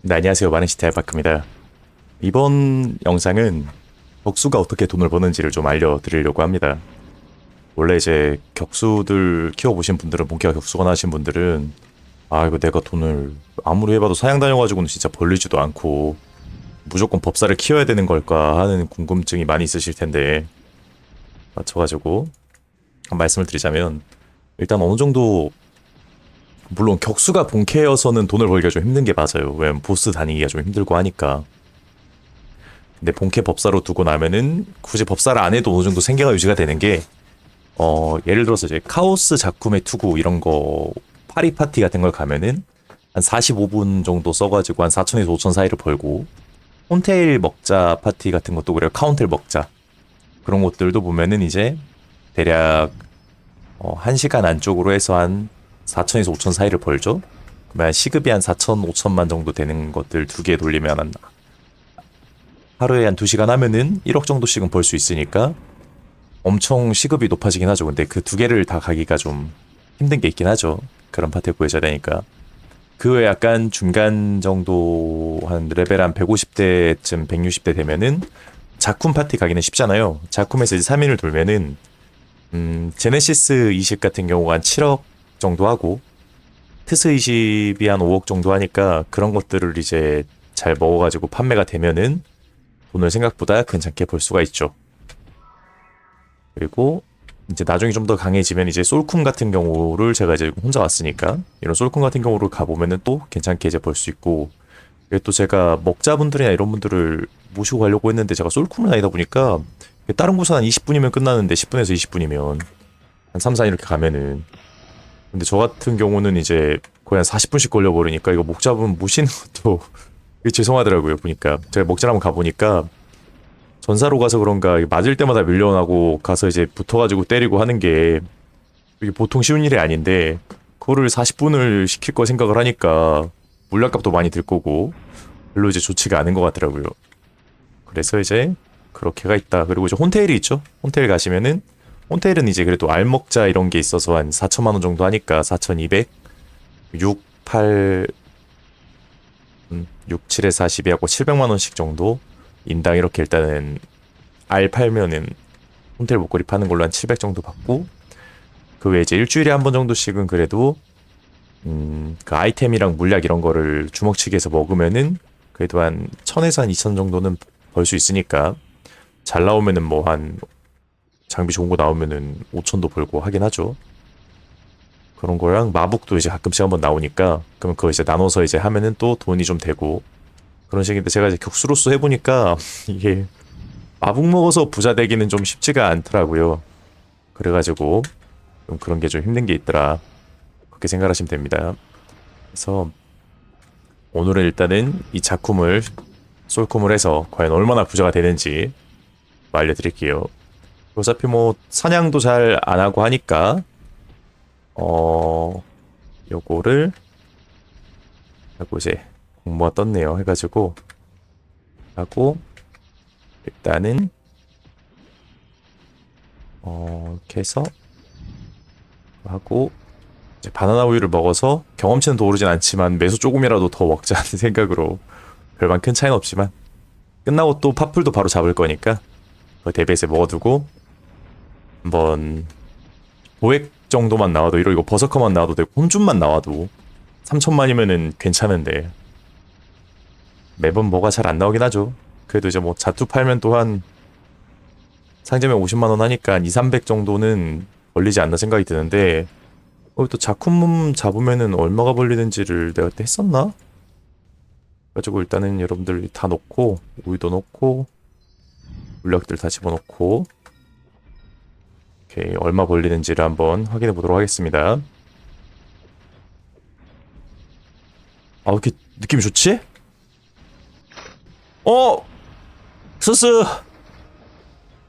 네, 안녕하세요. 마른시티 알파크입니다. 이번 영상은 격수가 어떻게 돈을 버는지를 좀 알려드리려고 합니다. 원래 이제 격수들 키워보신 분들은, 본캐가 격수건 하신 분들은, 아, 이거 내가 돈을 아무리 해봐도 사양 다녀가지고는 진짜 벌리지도 않고, 무조건 법사를 키워야 되는 걸까 하는 궁금증이 많이 있으실 텐데, 맞춰가지고, 한 말씀을 드리자면, 일단 어느 정도 물론 격수가 본캐여서는 돈을 벌기가 좀 힘든 게 맞아요. 왜냐면 보스 다니기가 좀 힘들고 하니까. 근데 본캐 법사로 두고 나면은 굳이 법사를 안 해도 어느 정도 생계가 유지가 되는 게, 어, 예를 들어서 이제 카오스 작품의 투구 이런 거 파리 파티 같은 걸 가면은 한 45분 정도 써가지고 한 4천에서 5천 사이를 벌고, 폰테일 먹자 파티 같은 것도 그래요. 카운텔 먹자. 그런 것들도 보면은 이제 대략 어, 1시간 안쪽으로 해서 한 4천에서 5천 사이를 벌죠. 그러면 시급이 한 4천, 5천만 정도 되는 것들 두 개 돌리면 한 하루에 한 2시간 하면은 1억 정도씩은 벌 수 있으니까 엄청 시급이 높아지긴 하죠. 근데 그 두 개를 다 가기가 좀 힘든 게 있긴 하죠. 그런 파트를 구해줘야 되니까. 그 외에 약간 중간 정도 한 레벨 한 150대쯤 160대 되면은 작품 파티 가기는 쉽잖아요. 작품에서 이제 3인을 돌면은 음, 제네시스 20 같은 경우가 한 7억 정도 하고 트스 20이 한 5억 정도 하니까 그런 것들을 이제 잘 먹어가지고 판매가 되면은 돈을 생각보다 괜찮게 벌 수가 있죠. 그리고 이제 나중에 좀 더 강해지면 이제 솔쿰 같은 경우를 제가 이제 혼자 왔으니까 이런 솔쿰 같은 경우를 가보면은 또 괜찮게 이제 벌 수 있고 또 제가 먹자분들이나 이런 분들을 모시고 가려고 했는데 제가 솔쿰을 다니다 보니까 다른 곳은 한 20분이면 끝나는데 10분에서 20분이면 한 3, 4 이렇게 가면은 근데 저 같은 경우는 이제 거의 한 40분씩 걸려버리니까 이거 목잡은 모시는 것도 이게 죄송하더라고요 보니까. 제가 목잘 한번 가보니까 전사로 가서 그런가 맞을 때마다 밀려나고 가서 이제 붙어가지고 때리고 하는 게 이게 보통 쉬운 일이 아닌데 그거를 40분을 시킬 거 생각을 하니까 물약값도 많이 들 거고 별로 이제 좋지가 않은 것 같더라고요. 그래서 이제 그렇게가 있다. 그리고 이제 혼테일이 있죠? 혼테일 가시면은 혼테일은 이제 그래도 알먹자 이런 게 있어서 한 4천만 원 정도 하니까 4,200, 6, 8, 음, 6, 7에 40이 하고 700만 원씩 정도 인당 이렇게 일단은 알 팔면은 혼텔 목걸이 파는 걸로 한 700 정도 받고 그 외에 이제 일주일에 한 번 정도씩은 그래도 음, 그 아이템이랑 물약 이런 거를 주먹치기해서 먹으면은 그래도 한 1000에서 한 2000 정도는 벌 수 있으니까 잘 나오면은 뭐 한 장비 좋은 거 나오면은 5천도 벌고 하긴 하죠. 그런 거랑 마북도 이제 가끔씩 한번 나오니까 그러면 그거 이제 나눠서 이제 하면은 또 돈이 좀 되고 그런 식인데 제가 이제 격수로서 해보니까 이게 마북 먹어서 부자 되기는 좀 쉽지가 않더라고요. 그래가지고 좀 그런 게 좀 힘든 게 있더라. 그렇게 생각하시면 됩니다. 그래서 오늘은 일단은 이 작품을 솔콤을 해서 과연 얼마나 부자가 되는지 알려드릴게요. 어차피 뭐 사냥도 잘 안 하고 하니까 어 요거를 하고 이제 공모가 떴네요. 해가지고 하고 일단은 어 이렇게 해서 하고 이제 바나나 우유를 먹어서 경험치는 더 오르진 않지만 매수 조금이라도 더 먹자는 생각으로 별반 큰 차이는 없지만 끝나고 또 파풀도 바로 잡을 거니까 그 대비해서 먹어두고 한번 5액 정도만 나와도 이러 이거 버서커만 나와도 되고 혼준만 나와도 3천만이면은 괜찮은데 매번 뭐가 잘 안 나오긴 하죠. 그래도 이제 뭐 자투 팔면 또한 상점에 50만 원 하니까 한 2, 300 정도는 벌리지 않나 생각이 드는데 어, 또 작품 잡으면은 얼마가 벌리는지를 내가 그때 했었나? 그래가지고 일단은 여러분들 다 넣고 우유도 넣고 물약들 다 집어넣고 오케이, 얼마 벌리는지를 한번 확인해 보도록 하겠습니다. 아, 왜 이렇게 느낌이 좋지? 어! 스스!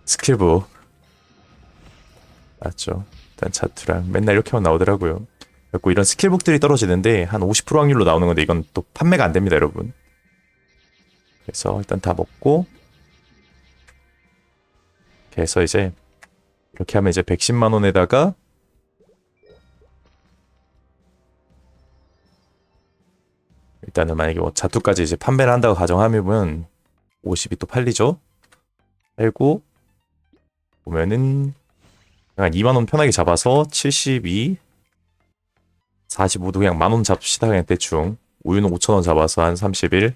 스킬북. 맞죠. 일단 차트랑 맨날 이렇게만 나오더라고요. 그래고 이런 스킬북들이 떨어지는데 한 50% 확률로 나오는 건데 이건 또 판매가 안 됩니다, 여러분. 그래서 일단 다 먹고 그래서 이제 이렇게 하면 이제 110만 원에다가 일단은 만약에 뭐 자투까지 이제 판매를 한다고 가정하면 50이 또 팔리죠. 팔고 보면은 그냥 2만 원 편하게 잡아서 72 45도 그냥 만 원 잡시다 그냥 대충 우유는 5천 원 잡아서 한 31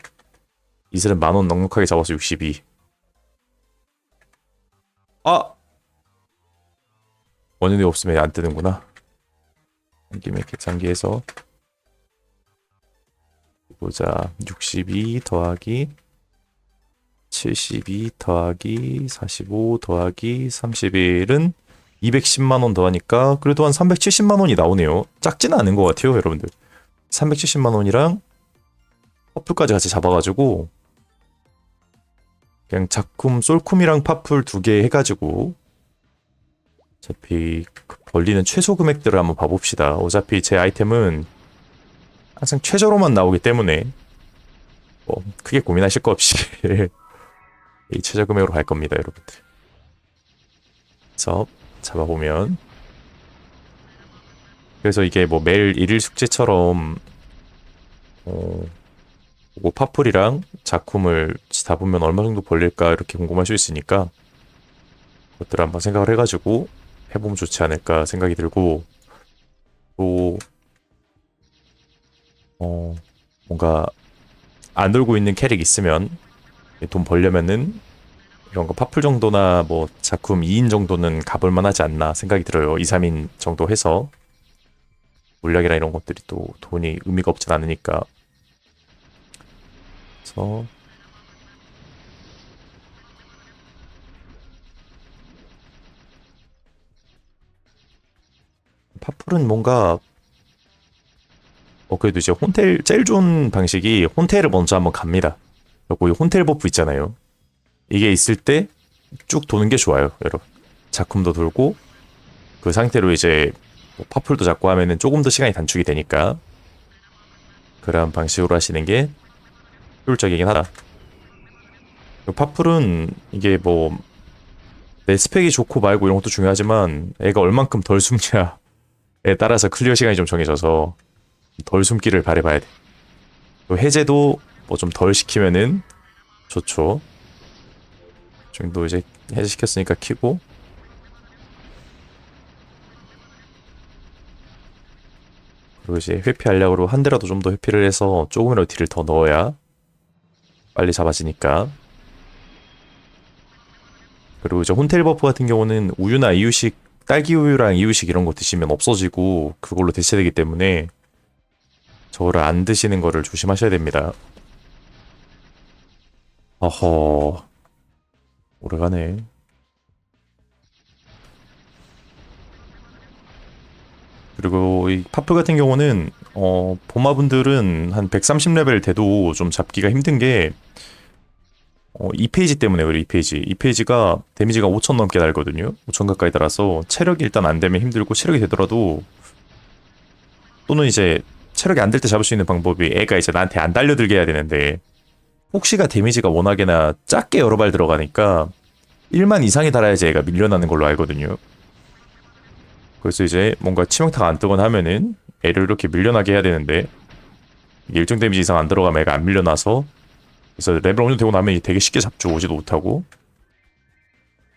이슬은 만 원 넉넉하게 잡아서 62 아! 원인이 없으면 안 뜨는구나 한 김에 계산기에서 보자 62 더하기 72 더하기 45 더하기 31은 210만 원 더하니까 그래도 한 370만 원이 나오네요. 작지는 않은 것 같아요, 여러분들. 370만 원이랑 퍼플까지 같이 잡아가지고 그냥 작품 솔쿰이랑 파플 두개 해가지고 어차피 그 벌리는 최소 금액들을 한번 봐봅시다. 어차피 제 아이템은 항상 최저로만 나오기 때문에 뭐 크게 고민하실 거 없이 이 최저 금액으로 갈 겁니다, 여러분들. 그래서 잡아보면 그래서 이게 뭐 매일 일일 숙제처럼 어, 뭐 파플이랑 작품을 잡으면 얼마 정도 벌릴까 이렇게 궁금할 수 있으니까 그것들을 한번 생각을 해가지고 해보면 좋지 않을까 생각이 들고 또 어, 뭔가 안 돌고 있는 캐릭 있으면 돈 벌려면은 이런 거 파플 정도나 뭐 작품 2인 정도는 가볼만 하지 않나 생각이 들어요. 2, 3인 정도 해서 물약이나 이런 것들이 또 돈이 의미가 없진 않으니까 그래서 파플은 뭔가 어 그래도 이제 혼텔 제일 좋은 방식이 혼텔을 먼저 한번 갑니다. 그리고 이 혼텔 버프 있잖아요. 이게 있을 때 쭉 도는 게 좋아요, 여러분. 작품도 돌고 그 상태로 이제 뭐 파풀도 잡고 하면은 조금 더 시간이 단축이 되니까 그런 방식으로 하시는 게 효율적이긴 하다. 파풀은 이게 뭐 내 스펙이 좋고 말고 이런 것도 중요하지만 애가 얼만큼 덜 숨냐에 따라서 클리어 시간이 좀 정해져서 덜 숨기를 바래봐야 돼. 또 해제도 뭐 좀 덜 시키면은 좋죠. 정도 이제 해제시켰으니까 키고 그리고 이제 회피하려고 한 대라도 좀 더 회피를 해서 조금이라도 딜을 더 넣어야 빨리 잡아지니까 그리고 이제 혼텔 버프 같은 경우는 우유나 이유식 딸기 우유랑 이유식 이런 거 드시면 없어지고 그걸로 대체되기 때문에 저거를 안 드시는 거를 조심하셔야 됩니다. 어허 오래가네. 그리고 이 파프 같은 경우는 어 보마분들은 한 130레벨 돼도 좀 잡기가 힘든 게 어, 2페이지 때문에 그래요, 2페이지. 2페이지가 데미지가 5천 넘게 달거든요. 5천 가까이 달아서 체력이 일단 안 되면 힘들고 체력이 되더라도 또는 이제 체력이 안 될 때 잡을 수 있는 방법이 애가 이제 나한테 안 달려들게 해야 되는데 혹시가 데미지가 워낙에나 작게 여러 발 들어가니까 1만 이상이 달아야지 애가 밀려나는 걸로 알거든요. 그래서 이제 뭔가 치명타가 안 뜨거나 하면은 애를 이렇게 밀려나게 해야 되는데 일정 데미지 이상 안 들어가면 애가 안 밀려나서 그래서 레벨 정도 되고 나면 되게 쉽게 잡죠. 오지도 못하고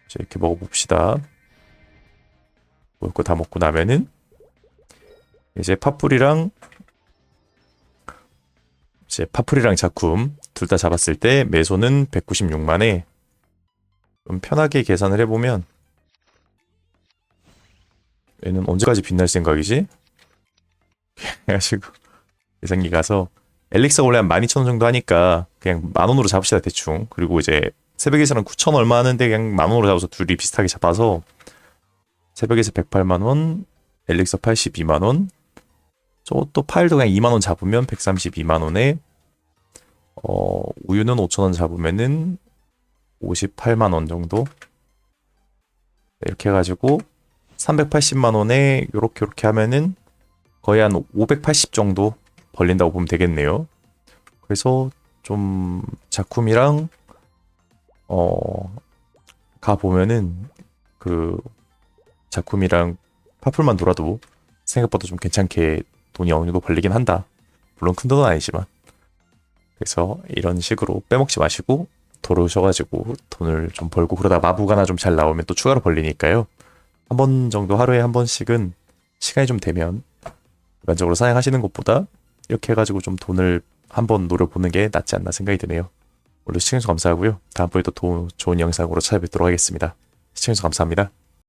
이제 이렇게 먹어봅시다. 먹을 거 다 먹고 나면은 이제 파풀이랑 이제 파풀이랑 작품 둘다 잡았을 때 매소는 196만에 좀 편하게 계산을 해보면 얘는 언제까지 빛날 생각이지? 해가지고 계산기 가서 엘릭서 원래 한 12,000원 정도 하니까 그냥 만 원으로 잡읍시다 대충 그리고 이제 새벽에서는 9,000 얼마 하는데 그냥 만 원으로 잡아서 둘이 비슷하게 잡아서 새벽에서 108만 원 엘릭서 82만 원 저것도 파일도 그냥 2만 원 잡으면 132만 원에 어 우유는 5천 원 잡으면은 58만 원 정도 이렇게 해가지고 380만 원에 요렇게 요렇게 하면은 거의 한 580 정도 벌린다고 보면 되겠네요. 그래서 좀 작품이랑 어 가 보면은 그 작품이랑 파풀만 돌아도 생각보다 좀 괜찮게 돈이 어느 정도 벌리긴 한다. 물론 큰 돈은 아니지만 그래서 이런 식으로 빼먹지 마시고 들어오셔가지고 돈을 좀 벌고 그러다 마부가 하나 좀 잘 나오면 또 추가로 벌리니까요. 한 번 정도 하루에 한 번씩은 시간이 좀 되면 일반적으로 사냥하시는 것보다 이렇게 해가지고 좀 돈을 한번 노려보는 게 낫지 않나 생각이 드네요. 오늘 시청해주셔서 감사하고요. 다음번에 또 도- 좋은 영상으로 찾아뵙도록 하겠습니다. 시청해주셔서 감사합니다.